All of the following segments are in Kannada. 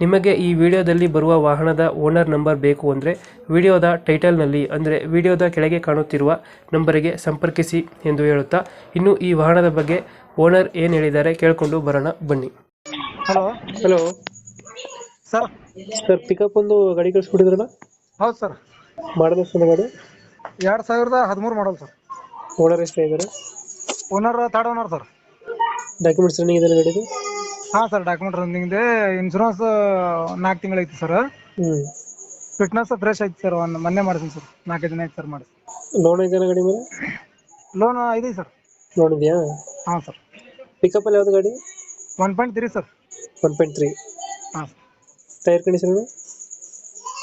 ನಿಮಗೆ ಈ ವಿಡಿಯೋದಲ್ಲಿ ಬರುವ ವಾಹನದ ಓನರ್ ನಂಬರ್ ಬೇಕು ಅಂದರೆ ವಿಡಿಯೋದ ಟೈಟಲ್ನಲ್ಲಿ ಅಂದರೆ ವಿಡಿಯೋದ ಕೆಳಗೆ ಕಾಣುತ್ತಿರುವ ನಂಬರಿಗೆ ಸಂಪರ್ಕಿಸಿ ಎಂದು ಹೇಳುತ್ತಾ ಇನ್ನು ಈ ವಾಹನದ ಬಗ್ಗೆ ಓನರ್ ಏನು ಹೇಳಿದ್ದಾರೆ ಕೇಳಿಕೊಂಡು ಬರೋಣ ಬನ್ನಿ. Hello. Hello. Sir. Sir pickup ಒಂದು ಗಾಡಿ ಕಳಿಸ್ಬಿಟ್ಟಿದ್ರಲ್ಲ ಹೌದು ಸರ್. ಮಾಡಲ್ ಗಾಡಿ? ಎರಡು ಸಾವಿರದ ಹದಿಮೂರು ಮಾಡಲ್ ಸರ್. ಓನರ್ ಎಷ್ಟು ಇದ್ದಾರೆ owner third owner sir. Documents running ಇದೆ ಗಾಡಿದು? ಹಾಂ ಸರ್ ಡಾಕ್ಯುಮೆಂಟ್ ರನ್ನಿಂಗ್ ಇದೆ. ಇನ್ಶೂರೆನ್ಸ್ ನಾಲ್ಕು ತಿಂಗಳು ಐತಿ ಸರ್ ಹ್ಞೂ ಫಿಟ್ನೆಸ್ ಫ್ರೆಶ್ ಐತಿ ಸರ್ ಒಂದು ಮೊನ್ನೆ ಮಾಡ್ತೀನಿ ಸರ್ ನಾಲ್ಕೈದು ದಿನ ಐತಿ ಸರ್ ಮಾಡಿ ಲೋನ್ ಐತೆ ಗಾಡಿ ಮೇಲೆ? ಲೋನ್ ಇದೆ ಸರ್ ಲೋನ್ ಇದೆಯಾ? ಹಾಂ ಸರ್ ಪಿಕಪ್ಪಲ್ಲಿ ಯಾವ್ದು ಗಾಡಿ? One point three sir one point three ಹಾಂ ಟೈರ್ ಕಂಡೀಷನ್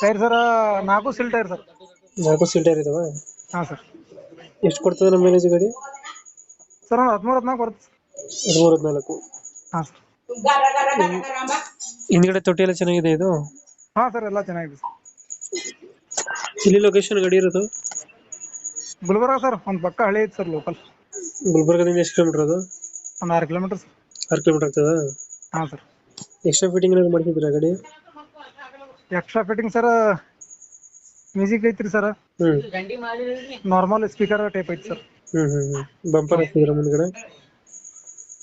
ಟೈರ್ ಸರ್ ನಾಲ್ಕು ಸಿಲ್ ಟೈರ್ ಸರ್ ನಾಲ್ಕು ಸೀಲ್ ಟೈರ್ ಇದಾವ? ಹಾಂ ಸರ್ ಎಷ್ಟು ಕೊಡ್ತದೆ ನಮ್ಮ ಮೈಲೇಜ್ ಗಾಡಿ? ಸರ್ ಒಂದು ಹದಿಮೂರು ಹದಿನಾಲ್ಕು ಬರುತ್ತೆ ಹದಿಮೂರು ಹದಿನಾಲ್ಕು. ಹಾಂ ಸರ್ ಹಿಂದ್ಗಡೆ ತೊಟ್ಟಿ ಎಲ್ಲ ಚೆನ್ನಾಗಿದೆ ಇದು? ಹಾ ಸರ್ ಎಲ್ಲ ಚೆನ್ನಾಗಿದೆ ಸರ್. ಇಲ್ಲಿ ಲೊಕೇಶನ್ ಗಾಡಿ ಇರೋದು? ಗುಲ್ಬರ್ಗ ಸರ್ ಒಂದು ಪಕ್ಕ ಹಳೆ ಐತಿ ಸರ್ ಲೋಕಲ್ ಗುಲ್ಬರ್ಗದಿಂದ ಎಷ್ಟು ಕಿಲೋಮೀಟರ್ ಅದು? ಒಂದು ಆರು ಕಿಲೋಮೀಟರ್ ಸರ್. ಆರು ಕಿಲೋಮೀಟರ್ ಆಗ್ತದ? ಹಾಂ ಸರ್. ಎಕ್ಸ್ಟ್ರಾ ಫಿಟ್ಟಿಂಗ್ ಏನಾದ್ರು ಮಾಡ್ತಿದ್ದೀರಾ ಗಾಡಿ ಎಕ್ಸ್ಟ್ರಾ ಫಿಟ್ಟಿಂಗ್ ಸರ್ ಮ್ಯೂಸಿಕ್ ಐತ್ರಿ ಸರ್. ಹ್ಮ್. ನಾರ್ಮಲ್ ಸ್ಪೀಕರ್ ಟೈಪ್ ಐತಿ ಸರ್. ಹ್ಮ್ ಹ್ಮ್ ಹ್ಮ್. ಬಂಪರ್ ಹಾಕ್ತಿದ್ದೀರಾ ಮುಂದ್ಗಡೆ?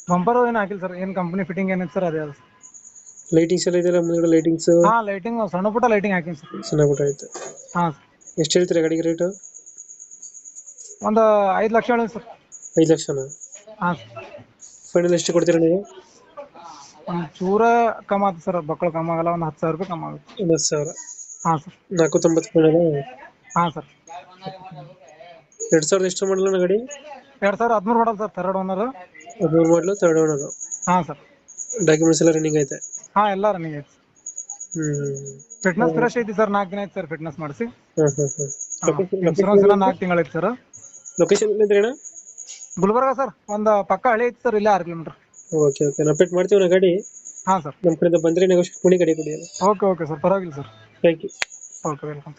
ಬಂಪರ್ ಏನು ಹಾಕಿಲ್ಲ ಸರ್ ಏನು ಕಂಪನಿ ಫಿಟ್ಟಿಂಗ್ ಏನೈತೆ ಸರ್ ಅದೇ ಅದು. ಲೈಟಿಂಗ್ಸ್ ಎಲ್ಲ ಇದೆಯಲ್ಲ ಮುಂದ್ಗಡೆ ಲೈಟಿಂಗ್ಸ್ ಹಾ ಲೈಟಿಂಗ್ ಸಣ್ಣ ಪುಟ್ಟ ಲೈಟಿಂಗ್ ಹಾಕಿನಿ ಸರ್ ಪುಟ್ಟ ಆಯ್ತು ಹಾ ಎಷ್ಟು ಹೇಳ್ತೀರಾ ಗಾಡಿಗೆ ರೇಟ್ ಒಂದು ಐದು ಲಕ್ಷ ಹೇಳಿ ಸರ್ ಐದು ಲಕ್ಷ ಹಾ ಫೈನಲ್ ಎಷ್ಟು ಕೊಡ್ತೀರಾ ನೀವು? ಒಂದು ಚೂರ ಕಮ್ ಆಗುತ್ತೆ ಸರ್ ಬಕ್ಕಳು ಕಮ್ ಆಗಲ್ಲ ಒಂದು ಹತ್ತು ಸಾವಿರ ರೂಪಾಯಿ ಕಮ್ ಆಗುತ್ತೆ. ಒಂದು ಹತ್ತು ಸಾವಿರ. ಹಾ ಸರ್ ನಾಲ್ಕು ತೊಂಬತ್ತು ಫೈನಲ್ ಹಾ ಸರ್ ಎರಡು ಸಾವಿರದ ಎಷ್ಟು ಮಾಡಲ್ಲ ಗಾಡಿ? ಎರಡು ಸಾವಿರ ಹದಿಮೂರು ಮಾಡಲ್ ಸರ್ ಥರ್ಡ್ ಓನರ್ ಹದಿಮೂರು ಮಾಡಲು ತರ್ಡ್ ಓನರು ಹಾ ಸರ್. ಡಾಕ್ಯುಮೆಂಟ್ಸ್ ಎಲ್ಲ ರನ್ನಿಂಗ್ ಐತೆ? ಹಾ ಎಲ್ಲ ರನ್ನಿಂಗ್ ಐತೆ ಹ್ಮ್. ಫಿಟ್ನೆಸ್ ಫ್ರೆಶ್ ಐತಿ ಸರ್ ನಾಲ್ಕು ದಿನ ಐತಿ ಸರ್ ಫಿಟ್ನೆಸ್ ಮಾಡಿಸಿ. ಇನ್ಶೂರೆನ್ಸ್ ಎಲ್ಲ ನಾಲ್ಕು ತಿಂಗಳು ಐತಿ ಸರ್. ಲೊಕೇಶನ್ ಎಲ್ಲಿದ್ರಿ ಅಣ್ಣ? ಗುಲ್ಬರ್ಗ ಸರ್ ಒಂದು ಪಕ್ಕ ಹಳೆ ಐತಿ ಸರ್ ಇಲ್ಲೇ ಆರು ಕಿಲೋಮೀಟರ್ ಓಕೆ ಓಕೆ ನಾವು ಅಪ್ಡೇಟ್ ಮಾಡ್ತೀವಿ ನಾ ಗಾಡಿ. ಹಾ ಸರ್. ನಮ್ಮ ಕಡೆಯಿಂದ ಬಂದ್ರೆ ನೆಗೋಷಿಯೇಟ್ ಮಾಡಿ ಗಾಡಿ ಕೊಡಿ ಓಕೆ ಓಕೆ ಸರ್. ಪರವಾಗಿಲ್ಲ sir. Thank you okay welcome